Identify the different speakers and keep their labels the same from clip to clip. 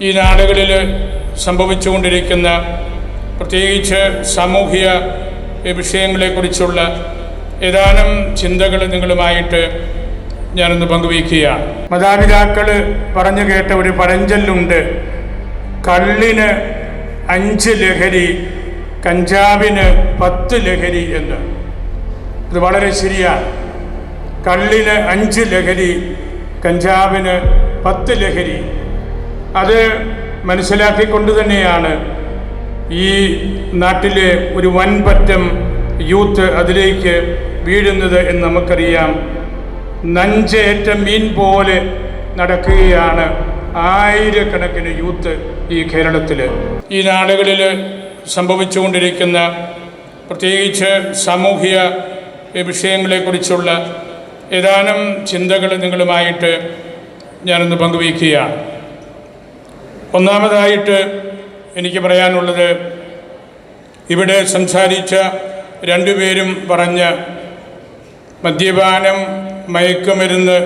Speaker 1: ഈ നാടുകളിൽ സംഭവിച്ചുകൊണ്ടിരിക്കുന്ന പ്രത്യേകിച്ച് സാമൂഹിക വിഷയങ്ങളെക്കുറിച്ചുള്ള ഏതാനും ചിന്തകൾ നിങ്ങളുമായിട്ട് ഞാനൊന്ന് പങ്കുവയ്ക്കുകയാണ്. മാതാപിതാക്കൾ പറഞ്ഞു കേട്ട ഒരു പഴഞ്ചൊല്ലുണ്ട്. കള്ളിന് അഞ്ച് ലഹരി കഞ്ചാവിന് പത്ത് ലഹരി എന്ന്. ഇത് വളരെ ശരിയാണ്. കള്ളിന് അഞ്ച് ലഹരി കഞ്ചാവിന് പത്ത് ലഹരി. അത് മനസ്സിലാക്കിക്കൊണ്ട് തന്നെയാണ് ഈ നാട്ടിലെ ഒരു വൻപറ്റം യൂത്ത് അതിലേക്ക് വീഴുന്നത് എന്ന് നമുക്കറിയാം. നഞ്ചേറ്റ മീൻ പോലെ നടക്കുകയാണ് ആയിരക്കണക്കിന് യൂത്ത് ഈ കേരളത്തിൽ ഈ നാടുകളിൽ സംഭവിച്ചുകൊണ്ടിരിക്കുന്ന പ്രത്യേകിച്ച് സാമൂഹിക വിഷയങ്ങളെക്കുറിച്ചുള്ള ഏതാനും ചിന്തകൾ നിങ്ങളുമായിട്ട് ഞാനൊന്ന് പങ്കുവയ്ക്കുകയാണ്. ഒന്നാമതായിട്ട് എനിക്ക് പറയാനുള്ളത് ഇവിടെ സംസാരിച്ച രണ്ടുപേരും പറഞ്ഞ മദ്യപാനം മയക്കുമരുന്ന്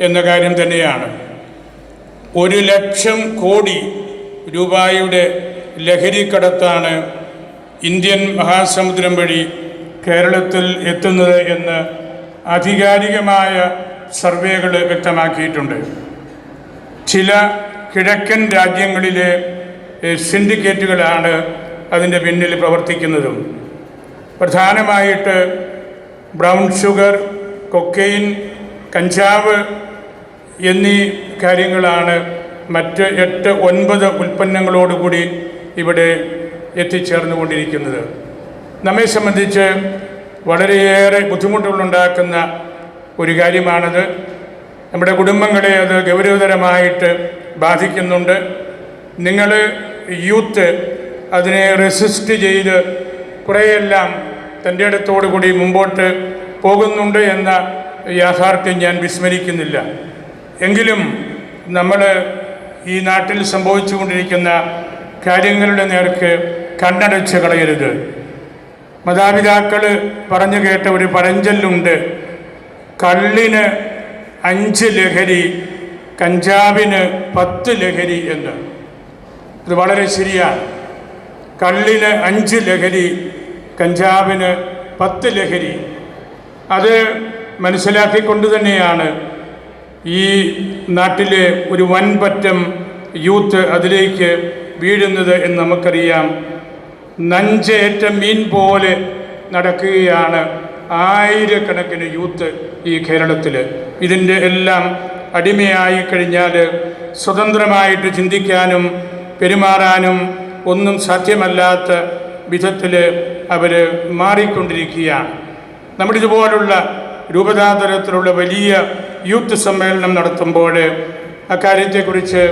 Speaker 1: എന്ന കാര്യം തന്നെയാണ്. ഒരു ലക്ഷം കോടി രൂപയുടെ ലഹരിക്കടത്താണ് ഇന്ത്യൻ മഹാസമുദ്രം വഴി കേരളത്തിൽ എത്തുന്നത് എന്ന് ആധികാരികമായ സർവേകൾ വ്യക്തമാക്കിയിട്ടുണ്ട്. ചില കിഴക്കൻ രാജ്യങ്ങളിലെ സിൻഡിക്കേറ്റുകളാണ് അതിന്റെ പിന്നിൽ പ്രവർത്തിക്കുന്നതും. പ്രധാനമായിട്ട് ബ്രൗൺ ഷുഗർ കൊക്കെയിൻ കഞ്ചാവ് എന്നീ കാര്യങ്ങളാണ് മറ്റ് എട്ട് ഒൻപത് ഉൽപ്പന്നങ്ങളോടുകൂടി ഇവിടെ എത്തിച്ചേർന്നുകൊണ്ടിരിക്കുന്നത്. നമ്മെ സംബന്ധിച്ച് വളരെയേറെ ബുദ്ധിമുട്ടുകളുണ്ടാക്കുന്ന ഒരു കാര്യമാണത്. നമ്മുടെ കുടുംബങ്ങളെ അത് ഗൗരവതരമായിട്ട് ബാധിക്കുന്നുണ്ട്. നിങ്ങൾ യൂത്ത് അതിനെ റെസിസ്റ്റ് ചെയ്ത് കുറേയെല്ലാം തന്റെ അടുത്തോടു കൂടി മുമ്പോട്ട് പോകുന്നുണ്ട് എന്ന യാഥാർത്ഥ്യം ഞാൻ വിസ്മരിക്കുന്നില്ല. എങ്കിലും നമ്മൾ ഈ നാട്ടിൽ സംഭവിച്ചുകൊണ്ടിരിക്കുന്ന കാര്യങ്ങളുടെ നേർക്ക് കണ്ണടച്ച് കളയരുത്. മാതാപിതാക്കൾ പറഞ്ഞു കേട്ട ഒരു പഴഞ്ചൊല്ലുണ്ട് കള്ളിന് അഞ്ച് ലഹരി കഞ്ചാവിന് പത്ത് ലഹരി എന്ന്. ഇത് വളരെ ശരിയാണ് കള്ളിന് അഞ്ച് ലഹരി കഞ്ചാവിന് പത്ത് ലഹരി. അത് മനസ്സിലാക്കിക്കൊണ്ട് തന്നെയാണ് ഈ നാട്ടിലെ ഒരു വൻപറ്റം യൂത്ത് അതിലേക്ക് വീഴുന്നത് എന്ന് നമുക്കറിയാം. നഞ്ചേറ്റ മീൻ പോലെ നടക്കുകയാണ് ആയിരക്കണക്കിന് യൂത്ത് ഈ കേരളത്തിൽ ഇതിന്റെ എല്ലാം അടിമയായി കഴിഞ്ഞാൽ സ്വതന്ത്രമായിട്ട് ചിന്തിക്കാനും പെരുമാറാനും ഒന്നും സാധ്യമല്ലാത്ത വിധത്തിൽ അവർ മാറിക്കൊണ്ടിരിക്കുകയാണ്. നമ്മളിതുപോലുള്ള രൂപതാതരത്തിലുള്ള വലിയ യൂത്ത് സമ്മേളനം നടത്തുമ്പോൾ അക്കാര്യത്തെക്കുറിച്ച്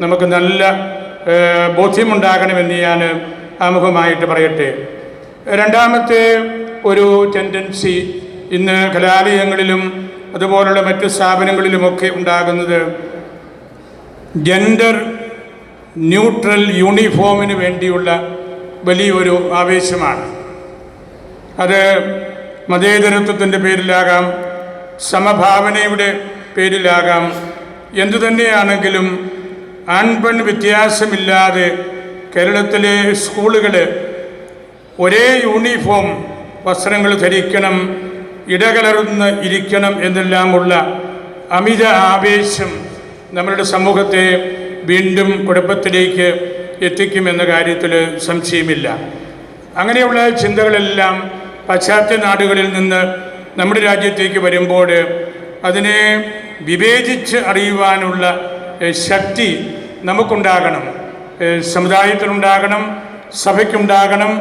Speaker 1: നമുക്ക് നല്ല ബോധ്യമുണ്ടാകണമെന്ന് ഞാൻ ആമുഖമായിട്ട് പറയട്ടെ. രണ്ടാമത്തെ ഒരു ടെൻഡൻസി ഇന്ന് കലാലയങ്ങളിലും അതുപോലുള്ള മറ്റ് സ്ഥാപനങ്ങളിലുമൊക്കെ ഉണ്ടാകുന്നത് ജെൻഡർ ന്യൂട്രൽ യൂണിഫോമിന് വേണ്ടിയുള്ള വലിയൊരു ആവേശമാണ്. അത് മതേതരത്വത്തിന്റെ പേരിലാകാം സമഭാവനയുടെ പേരിലാകാം എന്തു തന്നെയാണെങ്കിലും ആൺപെൺ വ്യത്യാസമില്ലാതെ കേരളത്തിലെ സ്കൂളുകൾ ഒരേ യൂണിഫോം വസ്ത്രങ്ങൾ ധരിക്കണം ഇടകലർന്ന് ഇരിക്കണം എന്നെല്ലാമുള്ള അമിത ആവേശം നമ്മളുടെ സമൂഹത്തെ വീണ്ടും കുഴപ്പത്തിലേക്ക് എത്തിക്കുമെന്ന കാര്യത്തിൽ സംശയമില്ല. അങ്ങനെയുള്ള ചിന്തകളെല്ലാം പാശ്ചാത്യ നാടുകളിൽ നിന്ന് നമ്മുടെ രാജ്യത്തേക്ക് വരുമ്പോൾ അതിനെ വിവേചിച്ച് അറിയുവാനുള്ള ശക്തി നമുക്കുണ്ടാകണം. സമുദായത്തിനുണ്ടാകണം സഭയ്ക്കുണ്ടാകണം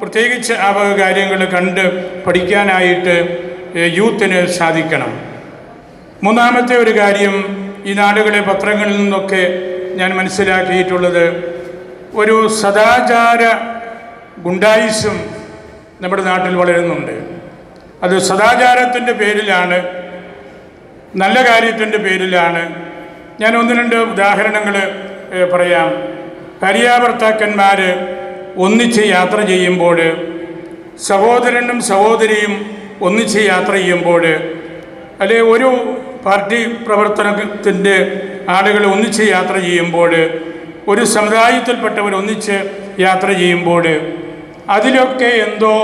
Speaker 1: പ്രത്യേകിച്ച് ആ വക കാര്യങ്ങൾ കണ്ട് പഠിക്കാനായിട്ട് യൂത്തിന് സാധിക്കണം. മൂന്നാമത്തെ ഒരു കാര്യം ഈ നാടുകളെ പത്രങ്ങളിൽ നിന്നൊക്കെ ഞാൻ മനസ്സിലാക്കിയിട്ടുള്ളത് ഒരു സദാചാര ഗുണ്ടായിസം നമ്മുടെ നാട്ടിൽ വളരുന്നുണ്ട്. അത് സദാചാരത്തിന്റെ പേരിലാണ് നല്ല കാര്യത്തിന്റെ പേരിലാണ്. ഞാൻ ഒന്ന് രണ്ട് ഉദാഹരണങ്ങൾ പറയാം. ഭാര്യാഭർത്താക്കന്മാർ ഒന്നിച്ച് യാത്ര ചെയ്യുമ്പോൾ സഹോദരനും സഹോദരിയും ഒന്നിച്ച് യാത്ര ചെയ്യുമ്പോൾ അല്ലെ ഒരു പാർട്ടി പ്രവർത്തനത്തിന്റെ ആളുകൾ ഒന്നിച്ച് യാത്ര ചെയ്യുമ്പോൾ ഒരു സമുദായത്തിൽപ്പെട്ടവർ ഒന്നിച്ച് യാത്ര ചെയ്യുമ്പോൾ അതിലൊക്കെ എന്തോ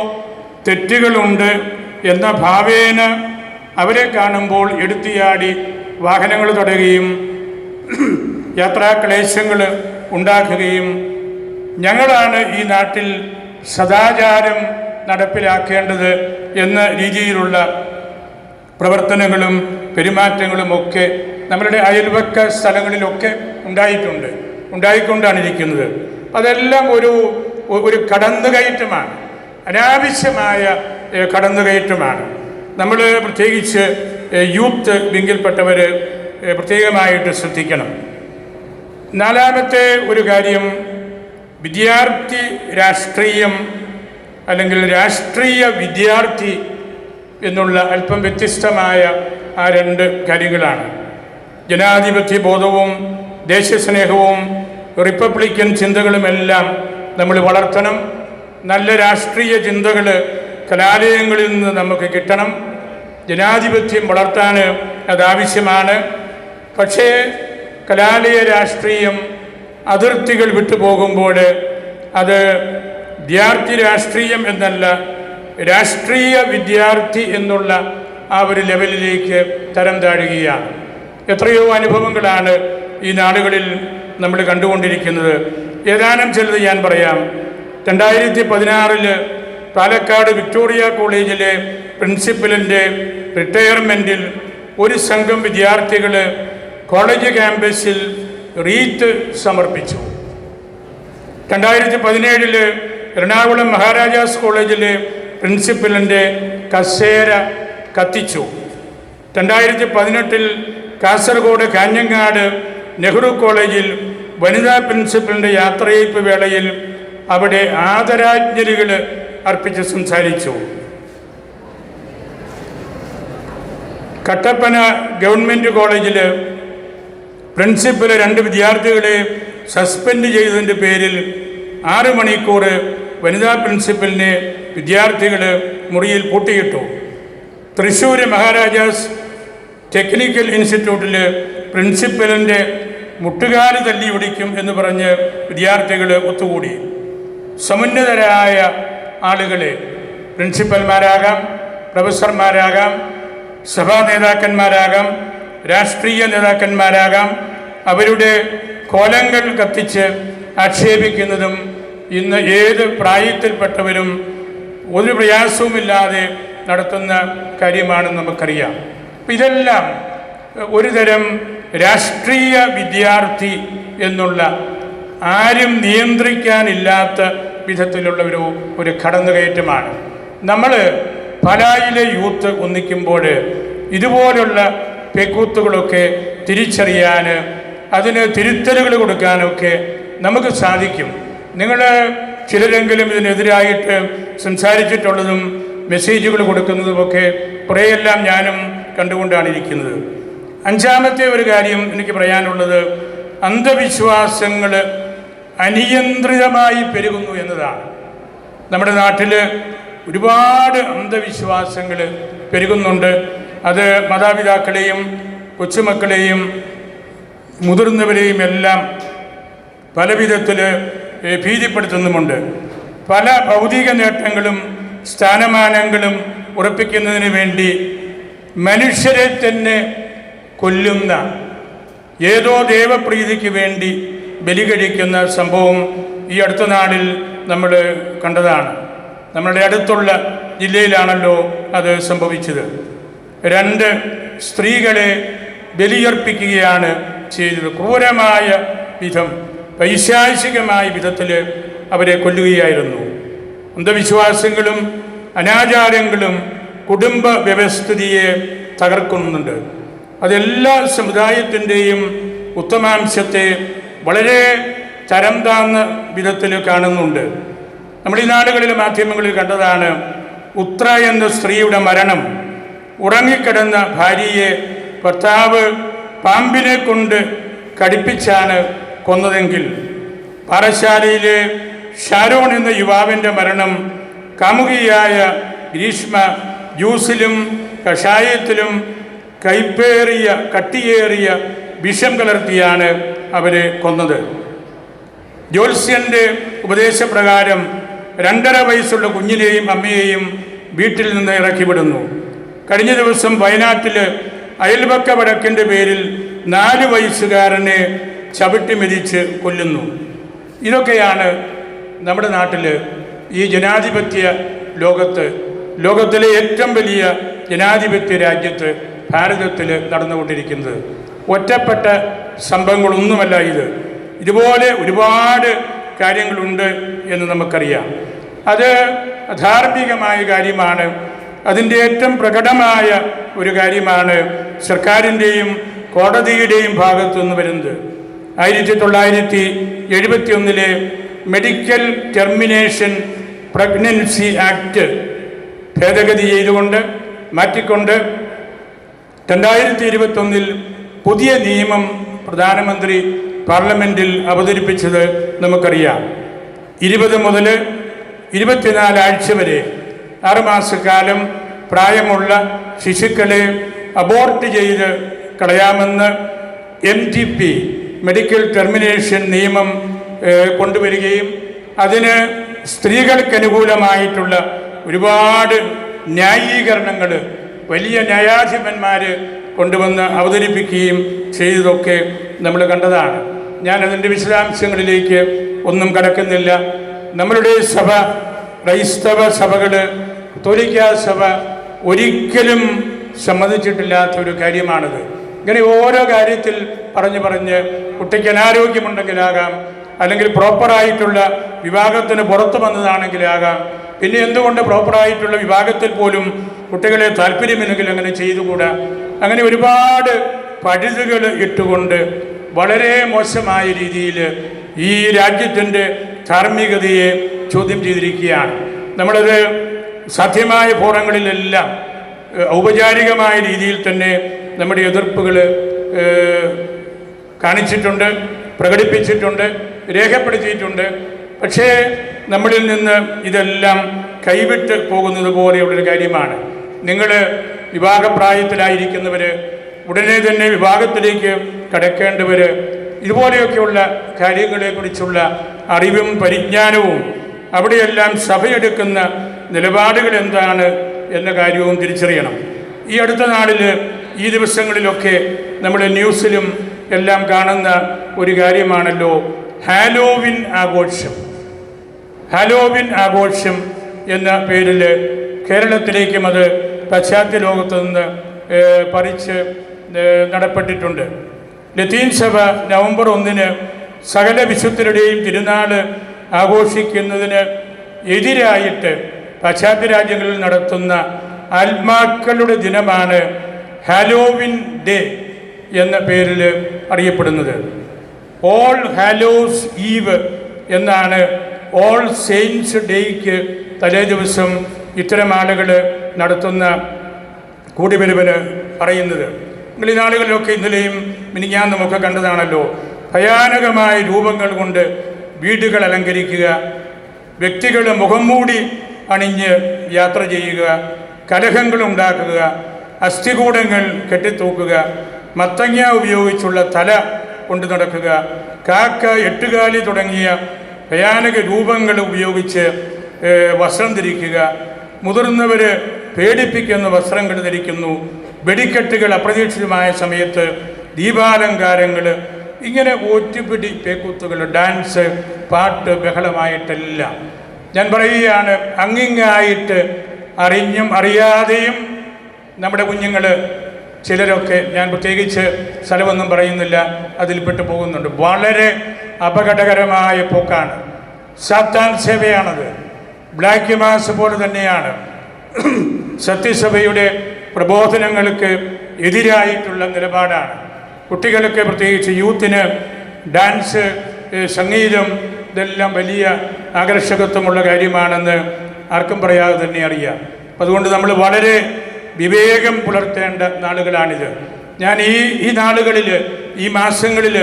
Speaker 1: തെറ്റുകളുണ്ട് എന്ന ഭാവേന അവരെ കാണുമ്പോൾ എടുത്തിയാടി വാഹനങ്ങൾ തടയുകയും യാത്രാക്ലേശങ്ങൾ ഉണ്ടാക്കുകയും. ഞങ്ങളാണ് ഈ നാട്ടിൽ സദാചാരം നടപ്പിലാക്കേണ്ടത് എന്ന രീതിയിലുള്ള പ്രവർത്തനങ്ങളും പെരുമാറ്റങ്ങളും ഒക്കെ നമ്മളുടെ അയൽവക്ക സ്ഥലങ്ങളിലൊക്കെ ഉണ്ടായിട്ടുണ്ട്. ഉണ്ടായിക്കൊണ്ടാണ് ഇരിക്കുന്നത് അതെല്ലാം ഒരു ഒരു കടന്നുകയറ്റമാണ്. അനാവശ്യമായ കടന്നുകയറ്റമാണ്. നമ്മൾ പ്രത്യേകിച്ച് യൂത്ത് വിങ്കിൽപ്പെട്ടവർ പ്രത്യേകമായിട്ട് ശ്രദ്ധിക്കണം. നാലാമത്തെ ഒരു കാര്യം വിദ്യാർത്ഥി രാഷ്ട്രീയം അല്ലെങ്കിൽ രാഷ്ട്രീയ വിദ്യാർത്ഥി എന്നുള്ള അല്പം വ്യത്യസ്തമായ ആ രണ്ട് കാര്യങ്ങളാണ്. ജനാധിപത്യ ബോധവും ദേശസ്നേഹവും റിപ്പബ്ലിക്കൻ ചിന്തകളുമെല്ലാം നമ്മൾ വളർത്തണം. നല്ല രാഷ്ട്രീയ ചിന്തകൾ കലാലയങ്ങളിൽ നിന്ന് നമുക്ക് കിട്ടണം. ജനാധിപത്യം വളർത്താൻ അതാവശ്യമാണ് പക്ഷേ കലാലയ രാഷ്ട്രീയം അതിർത്തികൾ വിട്ടുപോകുമ്പോൾ അത് വിദ്യാർത്ഥി രാഷ്ട്രീയം എന്നല്ല രാഷ്ട്രീയ വിദ്യാർത്ഥി എന്നുള്ള ആ ഒരു ലെവലിലേക്ക് തരം താഴുകയാണ്. എത്രയോ അനുഭവങ്ങളാണ് ഈ നാടുകളിൽ നമ്മൾ കണ്ടുകൊണ്ടിരിക്കുന്നത്. ഏതാനും ചിലത് ഞാൻ പറയാം. രണ്ടായിരത്തി പതിനാറിൽ പാലക്കാട് വിക്ടോറിയ കോളേജിലെ പ്രിൻസിപ്പലിന്റെ റിട്ടയർമെന്റിൽ ഒരു സംഘം വിദ്യാർത്ഥികൾ കോളേജ് ക്യാമ്പസിൽ റീത്ത് സമർപ്പിച്ചു. രണ്ടായിരത്തി പതിനേഴിൽ എറണാകുളം മഹാരാജാസ് കോളേജിലെ പ്രിൻസിപ്പലിന്റെ കസേര കത്തിച്ചു. രണ്ടായിരത്തി പതിനെട്ടിൽ കാസർഗോഡ് കാഞ്ഞങ്ങാട് നെഹ്റു കോളേജിൽ വനിതാ പ്രിൻസിപ്പലിന്റെ യാത്രയയപ്പ് വേളയിൽ അവിടെ ആദരാഞ്ജലികൾ അർപ്പിച്ച് സംസാരിച്ചു. കട്ടപ്പന ഗവൺമെന്റ് കോളേജിൽ പ്രിൻസിപ്പൽ രണ്ട് വിദ്യാർത്ഥികളെ സസ്പെൻഡ് ചെയ്തതിന്റെ പേരിൽ ആറ് മണിക്കൂർ വനിതാ പ്രിൻസിപ്പലിനെ വിദ്യാർത്ഥികൾ മുറിയിൽ പൂട്ടിയിട്ടു. തൃശ്ശൂർ മഹാരാജാസ് ടെക്നിക്കൽ ഇൻസ്റ്റിറ്റ്യൂട്ടിൽ പ്രിൻസിപ്പലിന്റെ മുട്ടുകാൽ തല്ലി ഒടിക്കും എന്ന് പറഞ്ഞ് വിദ്യാർത്ഥികൾ ഒത്തുകൂടി. സമുന്നതരായ ആളുകളെ പ്രിൻസിപ്പൽമാരാകാം പ്രൊഫസർമാരാകാം സഭാ നേതാക്കന്മാരാകാം രാഷ്ട്രീയ നേതാക്കന്മാരാകാം. അവരുടെ കോലങ്ങൾ കത്തിച്ച് ആക്ഷേപിക്കുന്നതും ഇന്ന് ഏത് പ്രായത്തിൽപ്പെട്ടവരും ഒരു പ്രയാസവുമില്ലാതെ നടത്തുന്ന കാര്യമാണെന്ന് നമുക്കറിയാം. അപ്പം ഇതെല്ലാം ഒരു തരം രാഷ്ട്രീയ വിദ്യാർത്ഥി എന്നുള്ള ആരും നിയന്ത്രിക്കാനില്ലാത്ത വിധത്തിലുള്ള ഒരു ഒരു കടന്നുകയറ്റമാണ്. നമ്മൾ പലായിലെ യൂത്ത് ഒന്നിക്കുമ്പോൾ ഇതുപോലുള്ള പെക്കൂത്തുകളൊക്കെ തിരിച്ചറിയാൻ അതിന് തിരുത്തലുകൾ കൊടുക്കാനൊക്കെ നമുക്ക് സാധിക്കും. നിങ്ങൾ ചിലരെങ്കിലും ഇതിനെതിരായിട്ട് സംസാരിച്ചിട്ടുള്ളതും മെസ്സേജുകൾ കൊടുക്കുന്നതുമൊക്കെ കുറേയെല്ലാം ഞാനും കണ്ടുകൊണ്ടാണ് ഇരിക്കുന്നത് അഞ്ചാമത്തെ ഒരു കാര്യം എനിക്ക് പറയാനുള്ളത് അന്ധവിശ്വാസങ്ങൾ അനിയന്ത്രിതമായി പെരുകുന്നു എന്നതാണ്. നമ്മുടെ നാട്ടിൽ ഒരുപാട് അന്ധവിശ്വാസങ്ങൾ പെരുകുന്നുണ്ട്. അത് മാതാപിതാക്കളെയും കൊച്ചുമക്കളെയും മുതിർന്നവരെയും എല്ലാം പല വിധത്തിൽ ഏ, ഭീതിപ്പെടുത്തുന്നുമുണ്ട്. പല ഭൗതിക നേട്ടങ്ങളും സ്ഥാനമാനങ്ങളും ഉറപ്പിക്കുന്നതിന് വേണ്ടി മനുഷ്യരെ തന്നെ കൊല്ലുന്ന ഏതോ ദേവപ്രീതിക്ക് വേണ്ടി ബലി കഴിക്കുന്ന സംഭവം ഈ അടുത്ത നാളിൽ നമ്മൾ കണ്ടതാണ്. നമ്മുടെ അടുത്തുള്ള ജില്ലയിലാണല്ലോ അത് സംഭവിച്ചത്. രണ്ട് സ്ത്രീകളെ ബലിയർപ്പിക്കുകയാണ് ചെയ്തത് ക്രൂരമായ വിധം. പൈശാചികമായ വിധത്തിൽ അവരെ കൊല്ലുകയായിരുന്നു. അന്ധവിശ്വാസങ്ങളും അനാചാരങ്ങളും കുടുംബ വ്യവസ്ഥിതിയെ തകർക്കുന്നുണ്ട്. അതെല്ലാ സമുദായത്തിന്റെയും ഉത്തമാംശത്തെ വളരെ തരം താന്ന വിധത്തിൽ കാണുന്നുണ്ട്. നമ്മുടെ ഈ നാടുകളിലെ മാധ്യമങ്ങളിൽ കണ്ടതാണ് ഉത്ര എന്ന സ്ത്രീയുടെ മരണം. ഉറങ്ങിക്കിടന്ന ഭാര്യയെ ഭർത്താവ് പാമ്പിനെ കൊണ്ട് കടിപ്പിച്ചാണ് കൊന്നതെങ്കിൽ പാറശാലയിലെ ഷാരോൺ എന്ന യുവാവിന്റെ മരണം കാമുകിയായ ഗ്രീഷ്മ ജ്യൂസിലും കഷായത്തിലും കൈപ്പേറിയ കട്ടിയേറിയ വിഷം കലർത്തിയാണ് അവരെ കൊന്നത്. ജ്യോത്സ്യന്റെ ഉപദേശപ്രകാരം രണ്ടര വയസ്സുള്ള കുഞ്ഞിനെയും അമ്മയെയും വീട്ടിൽ നിന്ന് ഇറക്കിവിടുന്നു കഴിഞ്ഞ ദിവസം വയനാട്ടിൽ അയൽപക്ക വടക്കിന്റെ പേരിൽ നാല് വയസ്സുകാരനെ ചവിട്ടി മെതിച്ച് കൊല്ലുന്നു. ഇതൊക്കെയാണ് നമ്മുടെ നാട്ടിൽ ഈ ജനാധിപത്യ ലോകത്ത് ലോകത്തിലെ ഏറ്റവും വലിയ ജനാധിപത്യ രാജ്യത്ത് ഭാരതത്തിൽ നടന്നുകൊണ്ടിരിക്കുന്നത്. ഒറ്റപ്പെട്ട സംഭവങ്ങളൊന്നുമല്ല ഇത്. ഇതുപോലെ ഒരുപാട് കാര്യങ്ങളുണ്ട് എന്ന് നമുക്കറിയാം. അത് ധാർമ്മികമായ കാര്യമാണ്. അതിന്റെ ഏറ്റവും പ്രകടമായ ഒരു കാര്യമാണ് സർക്കാരിന്റെയും കോടതിയുടെയും ഭാഗത്തു നിന്ന് വരുന്നത്. ആയിരത്തി തൊള്ളായിരത്തി എഴുപത്തി ഒന്നിലെ മെഡിക്കൽ ടെർമിനേഷൻ പ്രഗ്നൻസി ആക്ട് ഭേദഗതി ചെയ്തുകൊണ്ട് മാറ്റിക്കൊണ്ട് രണ്ടായിരത്തി ഇരുപത്തൊന്നിൽ പുതിയ നിയമം പ്രധാനമന്ത്രി പാർലമെന്റിൽ അവതരിപ്പിച്ചത് നമുക്കറിയാം. ഇരുപത് മുതൽ ഇരുപത്തിനാല് ആഴ്ച വരെ ആറുമാസക്കാലം പ്രായമുള്ള ശിശുക്കളെ അബോർട്ട് ചെയ്ത് കളയാമെന്ന് M T P medical termination നിയമം കൊണ്ടുവരികയും അതിന് സ്ത്രീകൾക്ക് അനുകൂലമായിട്ടുള്ള ഒരുപാട് ന്യായീകരണങ്ങൾ വലിയ ന്യായാധിപന്മാർ കൊണ്ടുവന്ന് അവതരിപ്പിക്കുകയും ചെയ്തതൊക്കെ നമ്മൾ കണ്ടതാണ്. ഞാൻ അതിന്റെ വിശദാംശങ്ങളിലേക്ക് ഒന്നും കടക്കുന്നില്ല. നമ്മളുടെ സഭ ക്രൈസ്തവ സഭകൾ തൊലിക്കാ സഭ ഒരിക്കലും സമ്മതിച്ചിട്ടില്ലാത്ത ഒരു കാര്യമാണിത്. ഇങ്ങനെ ഓരോ കാര്യത്തിൽ പറഞ്ഞു പറഞ്ഞ് കുട്ടിക്ക് അനാരോഗ്യമുണ്ടെങ്കിലാകാം അല്ലെങ്കിൽ പ്രോപ്പറായിട്ടുള്ള വിവാഹത്തിന് പുറത്തു വന്നതാണെങ്കിലാകാം. പിന്നെ എന്തുകൊണ്ട് പ്രോപ്പറായിട്ടുള്ള വിഭാഗത്തിൽ പോലും കുട്ടികളെ താല്പര്യമില്ലെങ്കിൽ അങ്ങനെ ചെയ്തുകൂടാ? അങ്ങനെ ഒരുപാട് പഴുതുകൾ ഇട്ടുകൊണ്ട് വളരെ മോശമായ രീതിയിൽ ഈ രാജ്യത്തിന്റെ ധാർമ്മികതയെ ചോദ്യം ചെയ്തിരിക്കുകയാണ്. നമ്മളത് സാധ്യമായ ഫോറങ്ങളിലെല്ലാം ഔപചാരികമായ രീതിയിൽ തന്നെ നമ്മുടെ എതിർപ്പുകൾ കാണിച്ചിട്ടുണ്ട് പ്രകടിപ്പിച്ചിട്ടുണ്ട് രേഖപ്പെടുത്തിയിട്ടുണ്ട്. പക്ഷേ നമ്മളിൽ നിന്ന് ഇതെല്ലാം കൈവിട്ട് പോകുന്നത് പോലെയുള്ളൊരു കാര്യമാണ്. നിങ്ങൾ വിവാഹപ്രായത്തിലായിരിക്കുന്നവർ ഉടനെ തന്നെ വിവാഹത്തിലേക്ക് കടക്കേണ്ടവർ ഇതുപോലെയൊക്കെയുള്ള കാര്യങ്ങളെക്കുറിച്ചുള്ള അറിവും പരിജ്ഞാനവും അവിടെയെല്ലാം സഭയെടുക്കുന്ന നിലപാടുകൾ എന്താണ് എന്ന കാര്യവും തിരിച്ചറിയണം. ഈ അടുത്ത നാളിൽ ഈ ദിവസങ്ങളിലൊക്കെ നമ്മുടെ ന്യൂസിലും എല്ലാം കാണുന്ന ഒരു കാര്യമാണല്ലോ ഹാലോവിൻ ആഘോഷം. ഹാലോവിൻ ആഘോഷം എന്ന പേരിൽ കേരളത്തിലേക്കും അത് പാശ്ചാത്യ ലോകത്തു നിന്ന് പറിച്ച് നടപ്പെട്ടിട്ടുണ്ട്. ലത്തീൻ സഭ നവംബർ ഒന്നിന് സകല വിശുദ്ധരുടെയും തിരുനാൾ ആഘോഷിക്കുന്നതിന് എതിരായിട്ട് പാശ്ചാത്യ രാജ്യങ്ങളിൽ നടത്തുന്ന ആത്മാക്കളുടെ ദിനമാണ് ഹാലോവിൻ ഡേ എന്ന പേരിൽ അറിയപ്പെടുന്നത്. ഓൾ ഹാലോസ് ഈവ് എന്നാണ് ഓൾ സെയിൻസ് ഡേയ്ക്ക് തലേ ദിവസം ഇത്തരം ആളുകൾ നടത്തുന്ന കൂടിവരുവന് പറയുന്നത്. നിങ്ങൾ ഈ നാളുകളിലൊക്കെ ഇന്നലെയും കണ്ടതാണല്ലോ. ഭയാനകമായ രൂപങ്ങൾ കൊണ്ട് വീടുകൾ അലങ്കരിക്കുക വ്യക്തികൾ മുഖം മൂടി അണിഞ്ഞ് യാത്ര ചെയ്യുക കലഹങ്ങൾ ഉണ്ടാക്കുക അസ്ഥികൂടങ്ങൾ കെട്ടിത്തൂക്കുക മത്തങ്ങ ഉപയോഗിച്ചുള്ള തല കൊണ്ടു നടക്കുക കാക്ക എട്ടുകാലി തുടങ്ങിയ ഭയാനക രൂപങ്ങൾ ഉപയോഗിച്ച് വസ്ത്രം ധരിക്കുക മുതിർന്നവർ പേടിപ്പിക്കുന്ന വസ്ത്രങ്ങൾ ധരിക്കുന്നു വെടിക്കെട്ടുകൾ അപ്രതീക്ഷിതമായ സമയത്ത് ദീപാലങ്കാരങ്ങൾ ഇങ്ങനെ ഒറ്റുപിടി പേക്കൂത്തുകൾ ഡാൻസ് പാട്ട് ബഹളമായിട്ടെല്ലാം. ഞാൻ പറയുകയാണ് അങ്ങിങ്ങായിട്ട് അറിഞ്ഞും അറിയാതെയും നമ്മുടെ കുഞ്ഞുങ്ങൾ ചിലരൊക്കെ ഞാൻ പ്രത്യേകിച്ച് സ്ഥലമൊന്നും പറയുന്നില്ല അതിൽപ്പെട്ട് പോകുന്നുണ്ട്. വളരെ അപകടകരമായ പോക്കാണ്. സാത്താൻ സേവയാണത്. ബ്ലാക്ക് മാസ് പോലെ തന്നെയാണ്. സത്യസഭയുടെ പ്രബോധനങ്ങൾക്ക് എതിരായിട്ടുള്ള നിലപാടാണ്. കുട്ടികൾക്ക് പ്രത്യേകിച്ച് യൂത്തിന് ഡാൻസ് സംഗീതം ഇതെല്ലാം വലിയ ആകർഷകത്വമുള്ള കാര്യമാണെന്ന് ആർക്കും പറയാതെ തന്നെ അറിയാം. അതുകൊണ്ട് നമ്മൾ വളരെ വിവേകം പുലർത്തേണ്ട നാളുകളാണിത്. ഞാൻ ഈ ഈ നാളുകളിൽ ഈ മാസങ്ങളിൽ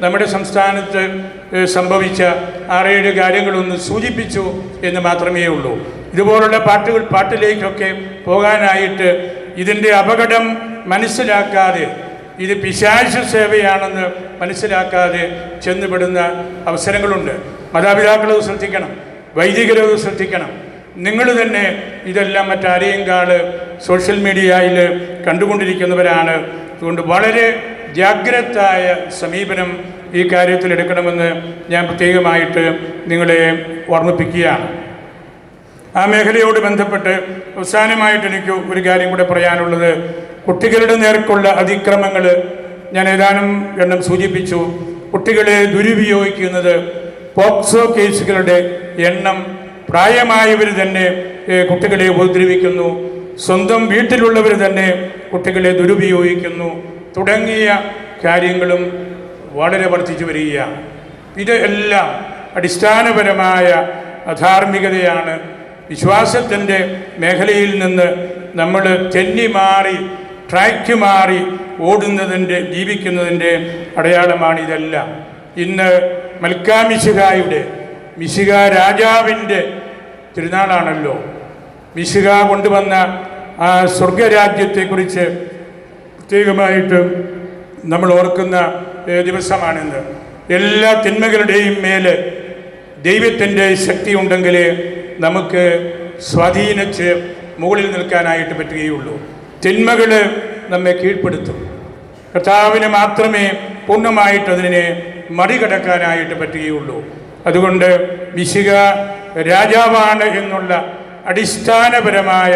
Speaker 1: നമ്മുടെ സംസ്ഥാനത്ത് സംഭവിച്ച ആറേഴ് കാര്യങ്ങളൊന്ന് സൂചിപ്പിച്ചു എന്ന് മാത്രമേ ഉള്ളൂ. ഇതുപോലുള്ള പാട്ടുകൾ പാട്ടിലേക്കൊക്കെ പോകാനായിട്ട് ഇതിന്റെ അപകടം മനസ്സിലാക്കാതെ ഇത് പിശാച സേവയാണെന്ന് മനസ്സിലാക്കാതെ ചെന്നുപെടുന്ന അവസരങ്ങളുണ്ട്. മാതാപിതാക്കളത് ശ്രദ്ധിക്കണം. വൈദികരത് ശ്രദ്ധിക്കണം. നിങ്ങൾ തന്നെ ഇതെല്ലാം മറ്റാരെയും കാൾ സോഷ്യൽ മീഡിയയിൽ കണ്ടുകൊണ്ടിരിക്കുന്നവരാണ്. അതുകൊണ്ട് വളരെ ജാഗ്രതായ സമീപനം ഈ കാര്യത്തിൽ എടുക്കണമെന്ന് ഞാൻ പ്രത്യേകമായിട്ട് നിങ്ങളെ ഓർമ്മിപ്പിക്കുകയാണ്. ആ മേഖലയോട് ബന്ധപ്പെട്ട് അവസാനമായിട്ട് എനിക്ക് ഒരു കാര്യം കൂടെ പറയാനുള്ളത്. കുട്ടികളുടെ നേർക്കുള്ള അതിക്രമങ്ങൾ ഞാൻ ഏതാനും എണ്ണം സൂചിപ്പിച്ചു. കുട്ടികളെ ദുരുപയോഗിക്കുന്നത് പോക്സോ കേസുകളുടെ എണ്ണം പ്രായമായവർ തന്നെ കുട്ടികളെ ഉപദ്രവിക്കുന്നു. സ്വന്തം വീട്ടിലുള്ളവർ തന്നെ കുട്ടികളെ ദുരുപയോഗിക്കുന്നു. തുടങ്ങിയ കാര്യങ്ങളും വളരെ വർദ്ധിച്ചു വരികയാണ് ഇത് എല്ലാം അടിസ്ഥാനപരമായ അധാർമികതയാണ്. വിശ്വാസത്തിന്റെ മേഖലയിൽ നിന്ന് നമ്മൾ തെന്നി മാറി ട്രാക്ക് മാറി ഓടുന്നതിന്റെ ജീവിക്കുന്നതിന്റെ അടയാളമാണ് ഇതെല്ലാം. ഇന്ന് മൽക്കാമിശികായുടെ മിശിക രാജാവിന്റെ തിരുനാളാണല്ലോ. മിശിക കൊണ്ടുവന്ന ആ സ്വർഗരാജ്യത്തെക്കുറിച്ച് പ്രത്യേകമായിട്ട് നമ്മൾ ഓർക്കുന്ന ദിവസമാണിന്ന്. എല്ലാ തിന്മകളുടെയും മേൽ ദൈവത്തിന്റെ ശക്തി ഉണ്ടെങ്കിൽ നമുക്ക് സ്വാധീനിച്ച് മുകളിൽ നിൽക്കാനായിട്ട് പറ്റുകയുള്ളൂ. തിന്മകൾ നമ്മെ കീഴ്പ്പെടുത്തും. കർത്താവിന് മാത്രമേ പൂർണമായിട്ട് അതിനെ മറികടക്കാനായിട്ട് പറ്റുകയുള്ളൂ. അതുകൊണ്ട് വിശിക രാജാവാണ് എന്നുള്ള അടിസ്ഥാനപരമായ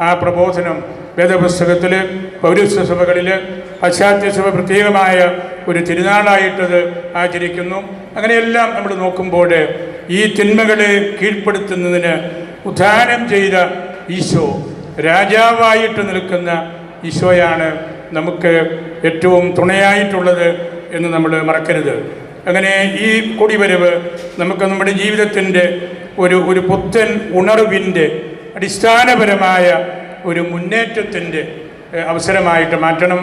Speaker 1: ആ പ്രബോധനം വേദപുസ്തകത്തിൽ പൗരസ്ത്യ സഭകളിൽ പാശ്ചാത്യ സഭ പ്രത്യേകമായ ഒരു തിരുനാളായിട്ടത് ആചരിക്കുന്നു. അങ്ങനെയെല്ലാം നമ്മൾ നോക്കുമ്പോൾ ഈ തിന്മകളെ കീഴ്പ്പെടുത്തുന്നതിന് ഉദ്ധാനം ചെയ്ത ഈശോ രാജാവായിട്ട് നിൽക്കുന്ന ഈശോയാണ് നമുക്ക് ഏറ്റവും തുണയായിട്ടുള്ളത് എന്ന് നമ്മൾ മറക്കരുത്. അങ്ങനെ ഈ കുടിവരവ് നമുക്ക് നമ്മുടെ ജീവിതത്തിന്റെ ഒരു ഒരു പുത്തൻ ഉണർവിന്റെ അടിസ്ഥാനപരമായ ഒരു മുന്നേറ്റത്തിന്റെ അവസരമായിട്ട് മാറ്റണം.